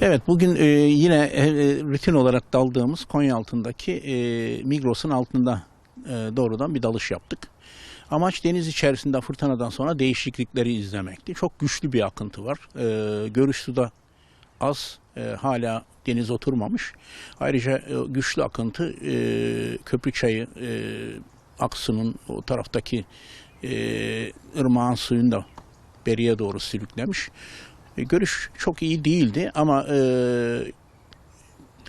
Evet bugün e, yine e, rutin olarak daldığımız Konya altındaki e, Migros'un altında e, doğrudan bir dalış yaptık. Amaç deniz içerisinde fırtınadan sonra değişiklikleri izlemekti. Çok güçlü bir akıntı var. E, görüş suda az, e, hala deniz oturmamış. Ayrıca e, güçlü akıntı e, Köprüçayı, e, Aksu'nun o taraftaki e, ırmağın suyunu da beriye doğru sürüklemiş. E, görüş çok iyi değildi ama e,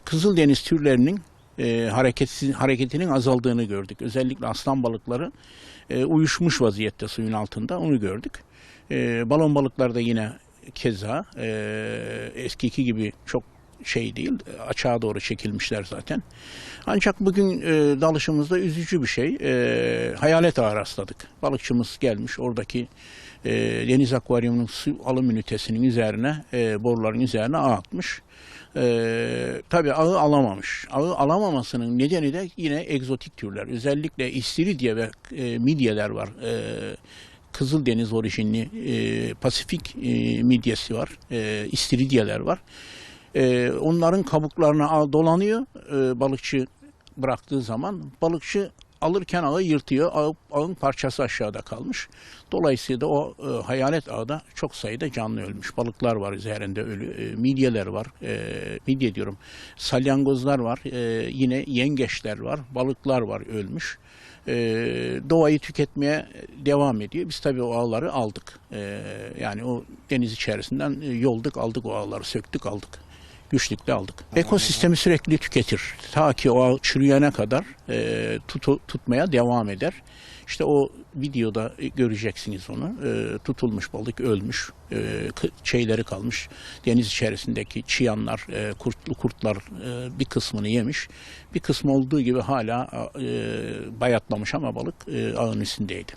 Kızıldeniz türlerinin e, hareketsiz, hareketinin azaldığını gördük. Özellikle aslan balıkları e, uyuşmuş vaziyette suyun altında onu gördük. E, balon balıklar da yine keza e, eskiki gibi çok şey değil açığa doğru çekilmişler zaten. Ancak bugün e, dalışımızda üzücü bir şey. E, hayalet ağı rastladık. Balıkçımız gelmiş oradaki e, deniz akvaryumunun su alım ünitesinin üzerine e, boruların üzerine ağ atmış. E, tabii ağı alamamış. Ağı alamamasının nedeni de yine egzotik türler. Özellikle istiridye ve e, midyeler var. E, Kızıldeniz orijinli e, Pasifik e, midyesi var. E, istiridyeler var. E, onların kabuklarına ağ dolanıyor e, balıkçı bıraktığı zaman. Balıkçı alırken ağı yırtıyor. Ağı, ağın parçası aşağıda kalmış. Dolayısıyla o e, hayalet ağda çok sayıda canlı ölmüş. Balıklar var üzerinde ölü. E, midyeler var. E, midye diyorum. Salyangozlar var. E, yine yengeçler var. Balıklar var ölmüş. E, doğayı tüketmeye devam ediyor. Biz tabii o ağları aldık. E, yani o deniz içerisinden e, yolduk aldık o ağları söktük aldık güçlükle aldık. Ekosistemi sürekli tüketir. Ta ki o çürüyene kadar e, tutu- tutmaya devam eder. İşte o videoda göreceksiniz onu. E, tutulmuş balık ölmüş, e, şeyleri kalmış. Deniz içerisindeki çıyanlar, e, kurtlu kurtlar e, bir kısmını yemiş. Bir kısmı olduğu gibi hala e, bayatlamış ama balık e, ağın üstündeydi.